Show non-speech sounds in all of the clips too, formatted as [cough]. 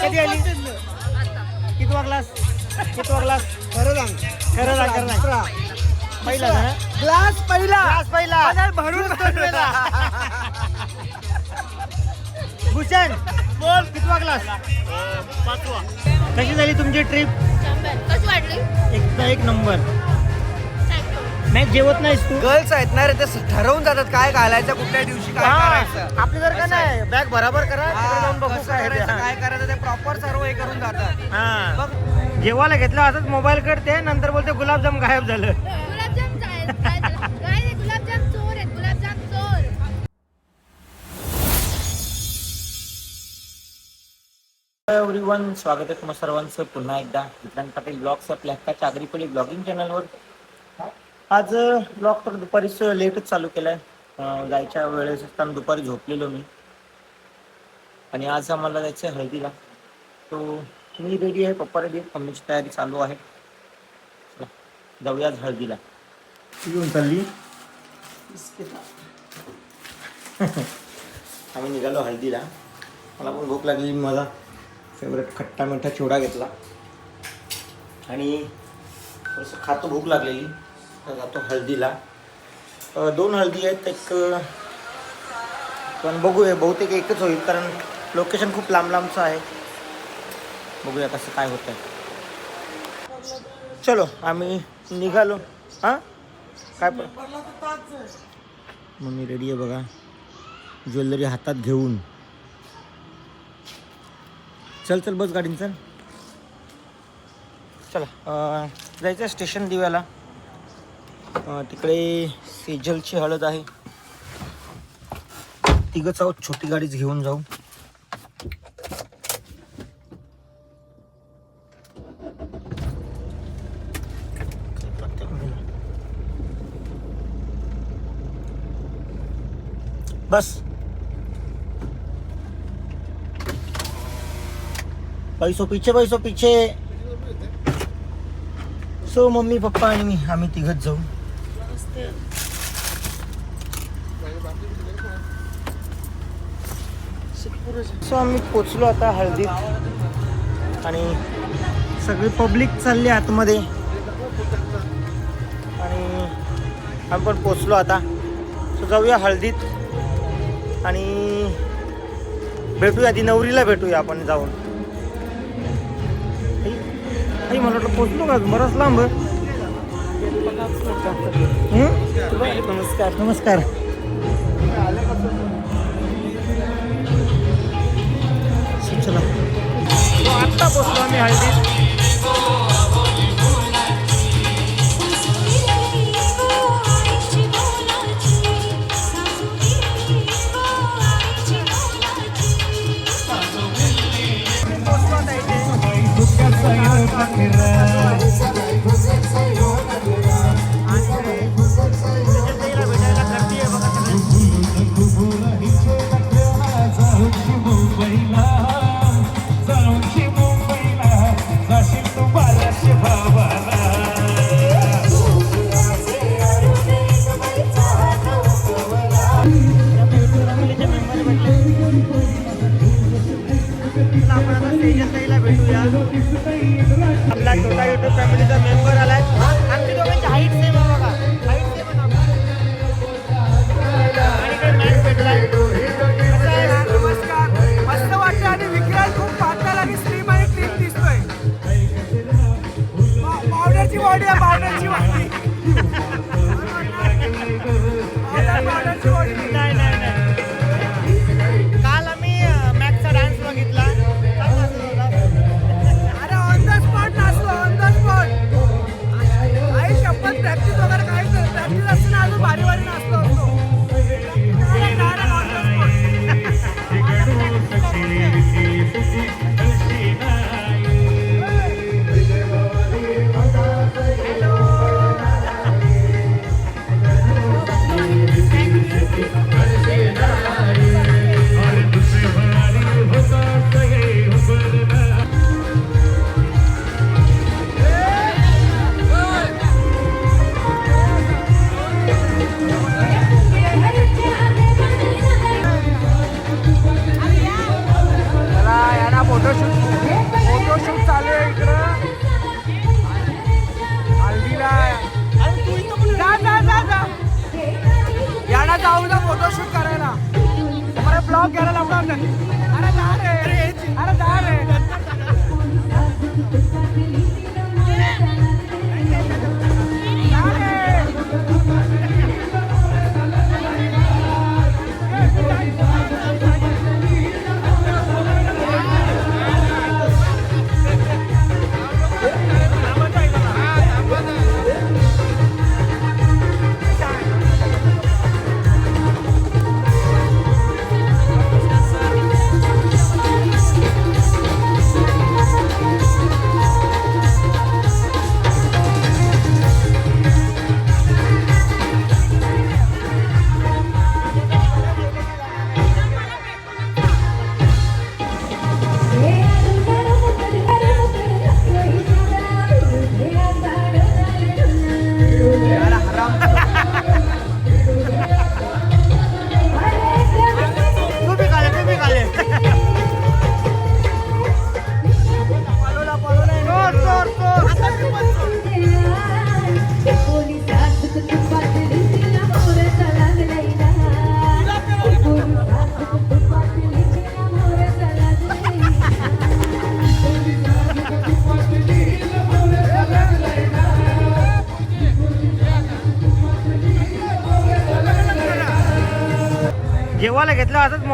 आली? कधी आली किती क्लास किती क्लास खरं सांग. खरं सांग खरं सांग. पहिला ना ग्लास पहिला. क्लास पहिला. आणि भरून. [laughs] भूषण बोल. कितवा क्लास पाचवा. कशी झाली तुमची ट्रिप कशी वाटली? एक एक नंबर. मॅच जेवत नाहीस तू. गर्ल्स आहेत ना रे ते ठरवून जातात काय घालायचं कुठल्या दिवशी काय करायचं. आपलं जर का नाही बॅग बराबर करा तिकडे जाऊन बघू कसं काय. करायचं, काय करायचं ते प्रॉपर सर्व हे करून जातात. हा. बघ. जेवायला घेतलं असंच मोबाईल कडते नंतर बोलते गुलाबजाम गायब झालं. गुलाबजाम काय काय झालं? काय नाही, गुलाबजाम चोर आहेत गुलाबजाम चोर. एव्हरीवन स्वागत आहे तुम्हा सर्वांचं. पुन्हा एकदा विक्रांत पाटील ब्लॉग्स आपल्या हक्का चागरीपल्ली ब्लॉगिंग चॅनलवर आज ब्लॉग तर दुपारीच लेटच चालू केलाय. जायच्या वेळेस असताना दुपारी झोपलेलो मी. आणि आज आम्हाला जायचं आहे हळदीला. तो मी रेडी आहे पप्पा रेडी आहे मम्मीची तयारी चालू आहे. जाऊया आज हळदीला. घेऊन चालली. [laughs] आम्ही निघालो हळदीला. मला पण भूक लागली माझा फेवरेट खट्टा मिठा चिवडा घेतला. आणि थोडंसं खातो भूक लागलेली. तर जातो हळदीला. दोन हळदी आहेत एक पण बघूया बहुतेक एकच होईल कारण लोकेशन खूप लांब लांबचं आहे. बघूया कसं काय होतं आहे चलो आम्ही निघालो. हां? काय पण. मम्मी रेडी आहे बघा. ज्वेलरी हातात घेऊन. चल चल बस गाडीन चल. चला जायचं स्टेशन दिव्याला. तिकडे सेजलची हळद आहे. तिघंच आहोत छोटी गाडीच घेऊन जाऊ. बस. पैसो पीछे पैसो पीछे. सो मम्मी पप्पा आणि मी आम्ही तिघच जाऊ. सो आम्ही पोचलो आता हळदीत. आणि सगळी पब्लिक चालली आतमध्ये. आणि आम्ही पण पोचलो आता. सो जाऊया हळदीत. आणि भेटूया आधी नवरीला भेटूया आपण जाऊन. आई मला वाटलं पोचलो का? बरंच लांब नमस्कार. नमस्कार चला आत्ता पोचलो आम्ही हळदीत. ताईला भेटूया. आपला छोटा युट्यूब फॅमिलीचा मेंबर आलाय. आमची दोघांची हाईट सेम आहे बघा. हाईट सेम आणि मॅच भेटलाय.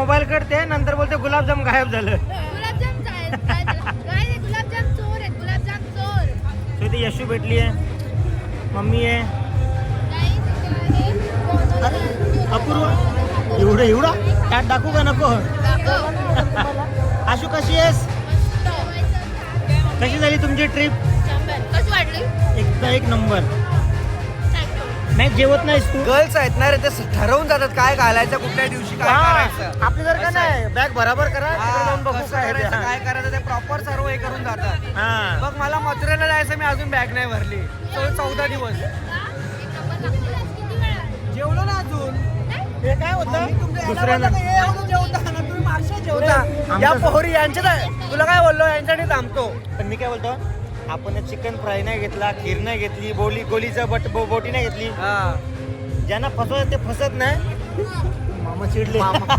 मोबाईल करते नंतर बोलते गुलाबजाम गायब झालं. गुलाबजाम चोर आहेत चोर. इथे यशू भेटली आहे. मम्मी आहे. अपूर्व. एवढं एवढं? त्यात दाखवू का नको. आशू कशी आहेस. कशी झाली तुमची ट्रिप कशी वाटली? एकदा एक नंबर. मॅच जेवत नाहीस तू. गर्ल्स आहेत ना रे ते ठरवून जातात काय घालायचं कुठल्या दिवशी काय करायचं. आपली जर का असं आहे. नाही बॅग बराबर करा तिकडे जाऊन बघू कसं काय आहे ते. करायचं, काय करायचं ते प्रॉपर सर्व हे करून जातात. हा. बघ मला मथुरेला जायचं मी अजून बॅग नाही भरली. तो चौदा दिवस. जेवलो ना अजून. हे काय होतं? दुसऱ्यानं या पोहरी यांच्या तुला काय बोललो? यांच्यासाठी थांबतो. पण मी काय बोलतो? आपण चिकन फ्राय नाही घेतला खीर नाही घेतली बोली गोलीचं बट बो- बोटी नाही घेतली. हा. ज्यांना फसवत ते फसत नाही. मामा चिडले. मामा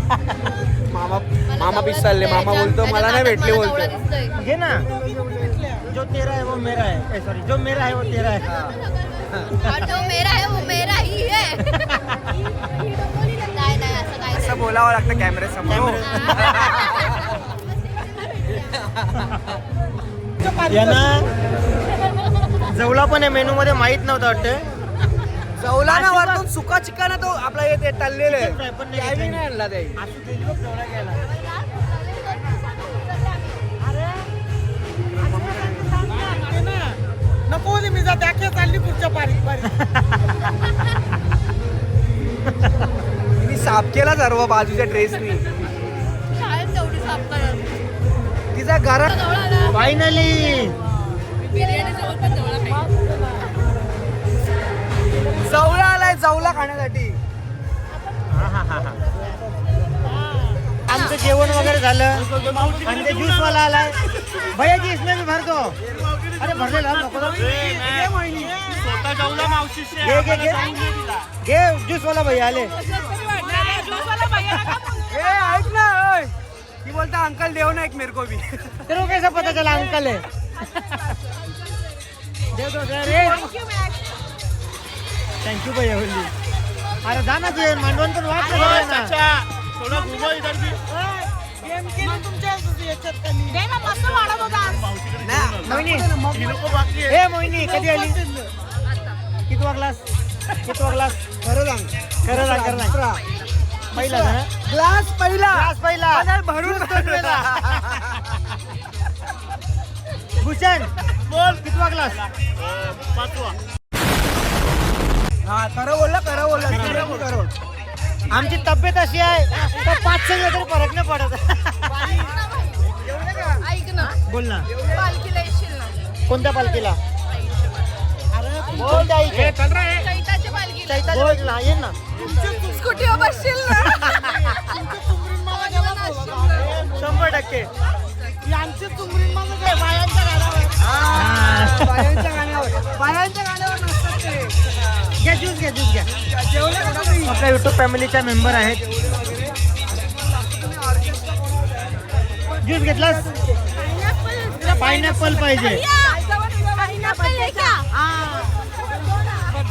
मामा मामा पिसालले मामा बोलतो मला नाही भेटले बोलतो. घे ना. जो तेरा है वो मेरा है सॉरी जो मेरा है वो तेरा है. और जो मेरा है वो मेरा ही है. नाही नाही असं काय असं बोलावं लागतं कॅमेरे समोर. यांना जवळा पण आहे मेनू मध्ये माहीत नव्हतं वाटतं जवला ना वरतून सुका चिकन आहे तो आपला येते तळलेलं fry पण नाही आहे आणला ते नको मी जा त्या चालली पुढच्या पारी [laughs] मी साफ केला सर्व बाजूच्या ड्रेसनी जवळ आला फायनली जवळ जवला आलाय जवला खाण्यासाठी. आमचं जेवण वगैरे झालं. आणि ते ज्यूस वाला आलाय. भैया जी इसमें भी भर दो अरे भरलेला नको ना. घे घे घे घे ज्यूस वाला भैया आले. ए ऐक ना ती बोलता अंकल देव ना एक मेरे को भी. [laughs] तेरे को कैसा पता चला अंकल है? दे दो दे रे. थँक्यू भैया बोलली अरे जा ना ते मांडवण पण वाट बघायला ना. मोहिनी. ए मोहिनी कधी आली? किती वागलास किती वागलास खरं सांग. खरं सांग खरं सांग. पहिला ना ग्लास पहिला. ग्लास पहिला. भरून ठेवलेला. [laughs] भूषण बोल. किती वागलास हा खरं बोलला खरं बोलला. खरं बोल, खरं बोल. आमची तब्येत अशी आहे. [laughs] तर पाच सगळे तरी फरक नाही पडत. ऐक ना. बोल ना. पालखीला येशील ना. कोणत्या पालखीला? बोल. द्यायचे चैताच्या पालखीला. बोल ना ये ना. स्कूटीवर बसशील ना. शंभर टक्के. हा, बायांच्या गाण्यावर. बायांच्या गाण्यावर नसतात ते. घ्या ज्यूस घ्या ज्यूस घ्या. जेवले? आपल्या युट्यूब फॅमिलीच्या मेंबर आहेत. ज्यूस घेतलास? पायनॅपल पाहिजे.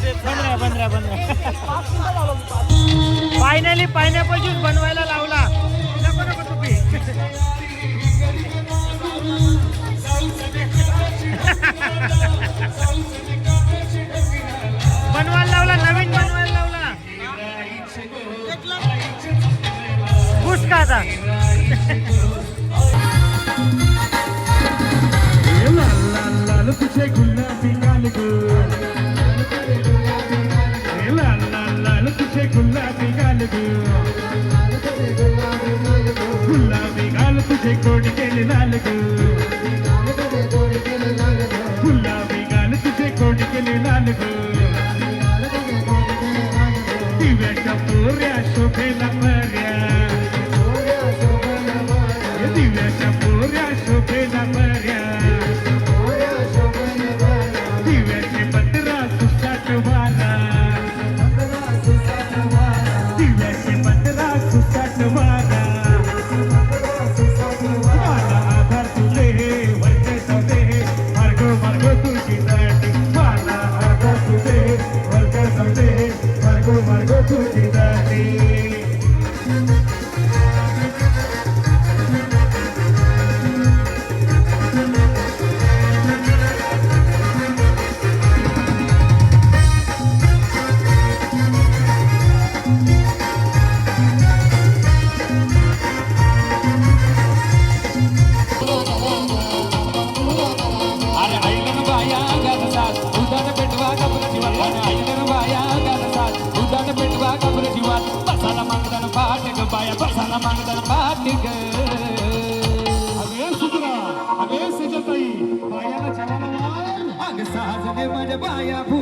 पंधरा पंधरा पंधरा फायनली पायनॅपल ज्यूस बनवायला लावला नको नको तुम्ही बनवायला लावला नवीन बनवायला लावला खुश का आता गुलाबी गाल ग गुलाबी गाल तुझे गोड केले लाल ग गुलाबी गाल तुझे गोड केले लाल ग दिव्याच्या पोऱ्या शोभेला गातात दुधान पेटवा कबर जीवात अरे बाया बाया गातात दुधान पेटवा कबर जीवात बसाला मागदान पाट ग बाया. बसाला मागदान पाट ग. अगे सुधरा अगे बायाला अग साजने माझ्या बाया भूकल्यान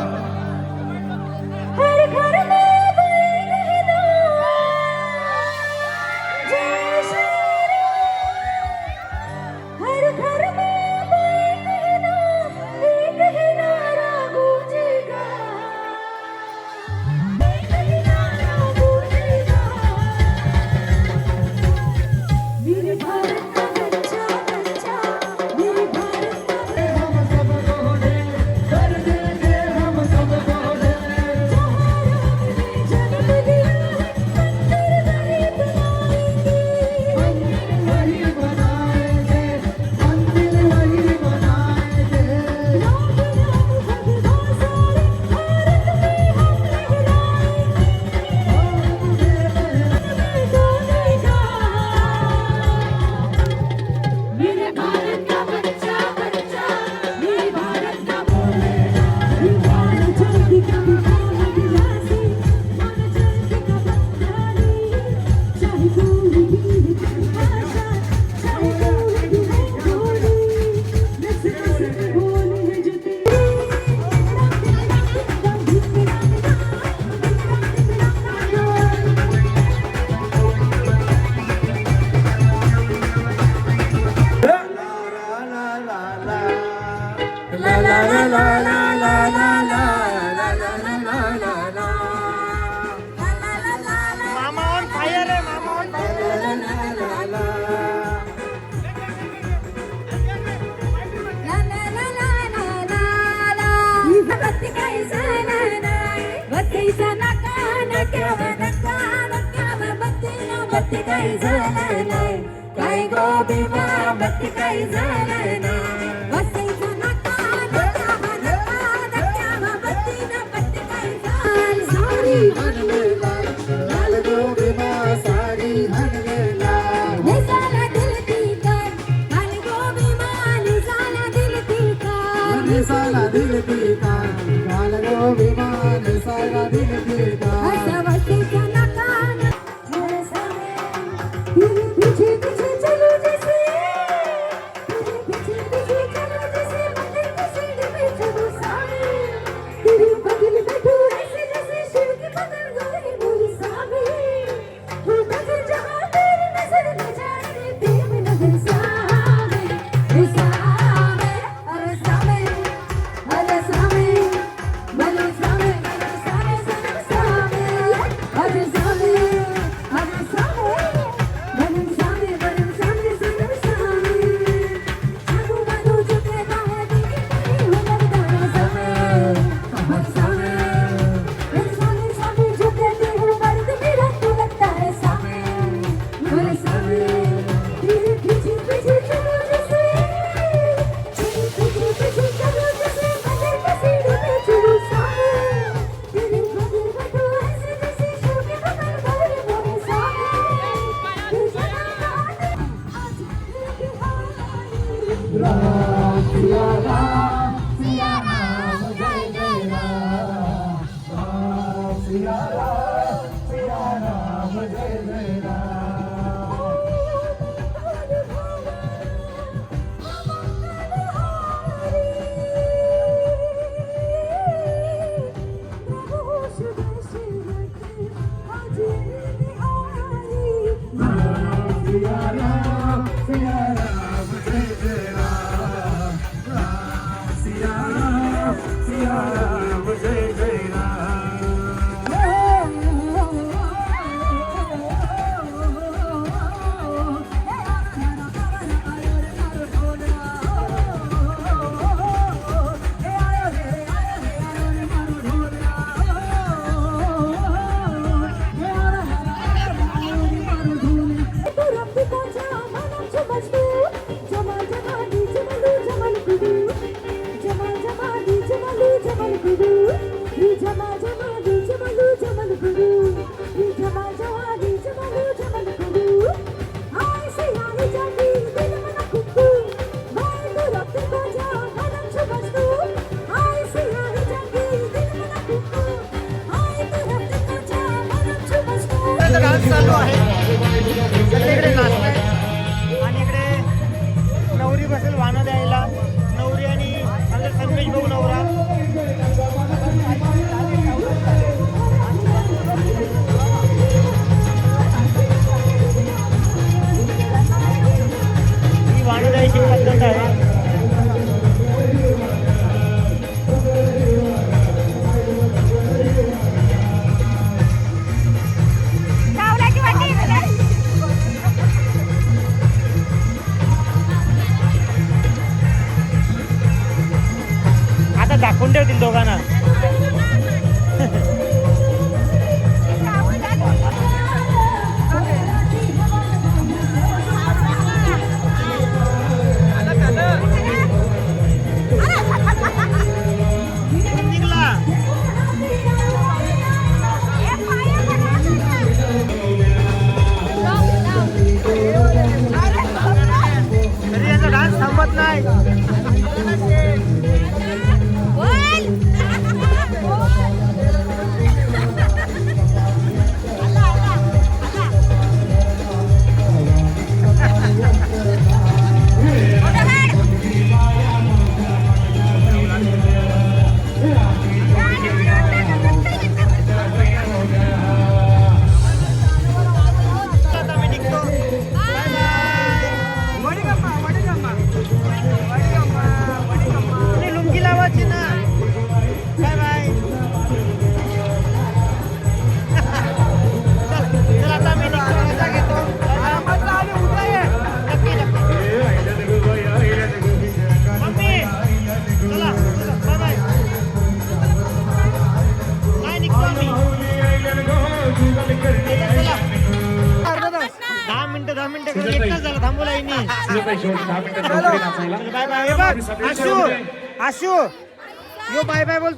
झालं नाही. काय गो बिमा बत्ती काही झालं नाही. Gracias.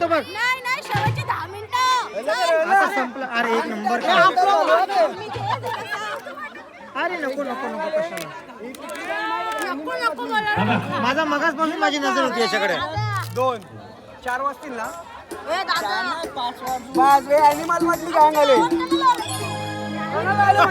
बोलतो बघ. नाही नाही शेवटचे दहा मिनिटं. आता संपलं. अरे एक नंबर अरे नको नको नको कशाला नको नको बोला. माझा माझी नजर होती याच्याकडे. दोन. चार वाजतील ना? ए दादा. पाच वे ॲनिमल मधली गँग आले. कोणाला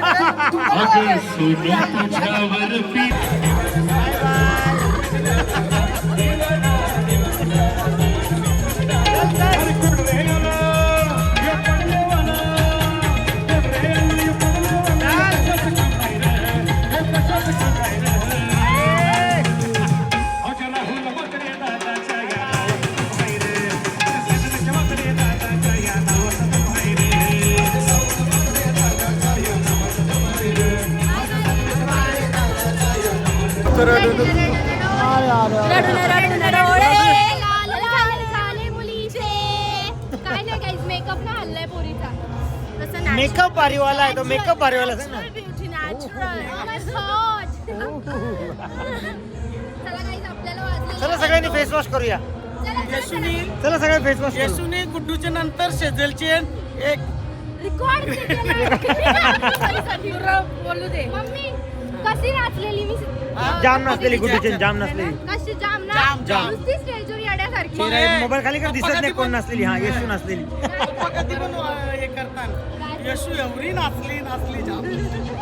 मेकअप भारीवाला आहे तो. मेकअप भारीवाला आहे ना. Oh. चला. सगळ्यांनी फेस वॉश करूया. चला, चला, चला. चला सगळे फेस वॉश येशूने गुड्डूच्या नंतर शेजलची एक Record [laughs] बोलू दे. मम्मी कशी नाचलेली मी? जाम नसलेली गुड्डूची जाम नसलेली कशी जाम ना जाम. नुसती स्टेजवर येण्यासारखी. मोबाईल खाली कर दिसत नाही कोण नसलेली हा येशू नसलेली कधी पण हे करतात येशू एवढी नाचली नाचली जाम.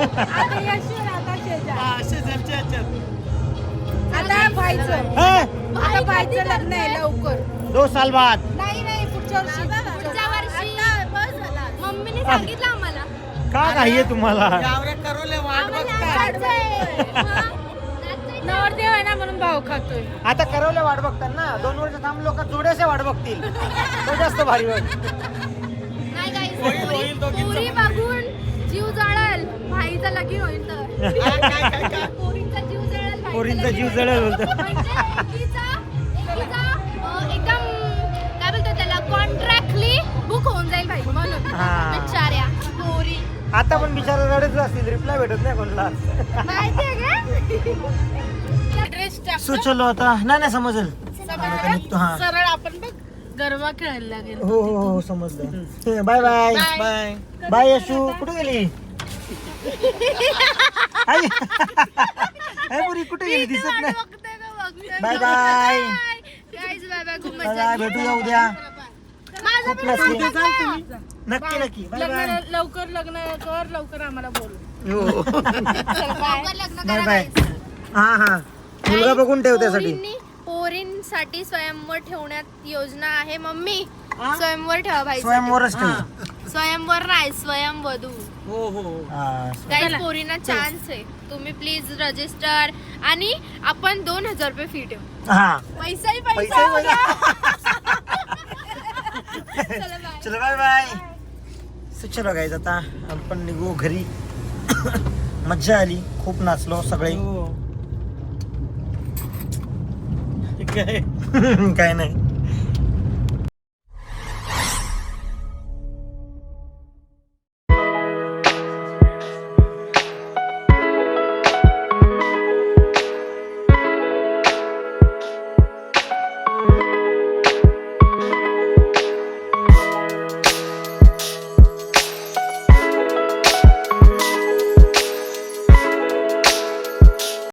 आता यशू आता शेजार. हा, शेजारच्या ह्याच्यात आता व्हायचं हा? आता व्हायचं लग्न आहे लवकर. दो साल बाद. नाही नाही पुढच्या वर्षी. पुढच्या वर्षी. मम्मीने सांगितलं का काही आहे तुम्हाला? वाट नवरदेव आहे ना म्हणून भाव खातोय. आता करवले वाट बघतात ना. दोन वर्ष थांब लोक जोड्याचे वाट बघतील. तो जास्त भारी नाही होईल. पुरी बघून जीव जळल. भाईचा लगीन होईल तर. [laughs] काय काय काय पोरींचा जीव जळल भाईचा पोरींचा लगीन जीव होईल. जळल बोलतो. म्हणजे एकीचा एकीचा अं, एकदम काय बोलतात त्याला? कॉन्ट्रॅक्टली बुक होऊन जाईल भाई म्हणून. हा. बिचाऱ्या आता पण बिचारा रडत असतील रिप्लाय भेटत नाही कोणाला. सुचलो आता. नाही नाही समजेल. हा. सरळ आपण गरबा खेळायला लागेल. हो हो हो समजलं. Bye bye. Bye. Bye. Yashu. कुठे गेली? आई. पुरी कुठे गेली? दिसत नाही. Bye bye bye. बाय. भेटूया उद्या. नक्की नक्की. Bye bye. लग्न लवकर लग्न कर लवकर आम्हाला बोल हो. [laughs] लवकर लग्न बाय करा बाय. हा हा. मुलगा बघून ठेव त्यासाठी. पोरींनी- पोरींसाठी स्वयंवर ठेवण्यात योजना आहे मम्मी. स्वयंवर ठेवा भाई स्वयंवरच ठेव. स्वयंवर नाही स्वयंवधू. हो हो हा. काही पोरींना चान्स आहे. तुम्ही प्लीज रजिस्टर आणि आपण दोन हजार रुपये फी ठेवू. हा. पैसाही पैसा पैसा ही. चलो बाय बाय So, चलो गाईज आता आपण निघू घरी. [coughs] मज्जा आली. खूप नाचलो सगळे. हो. [laughs] काय नाही.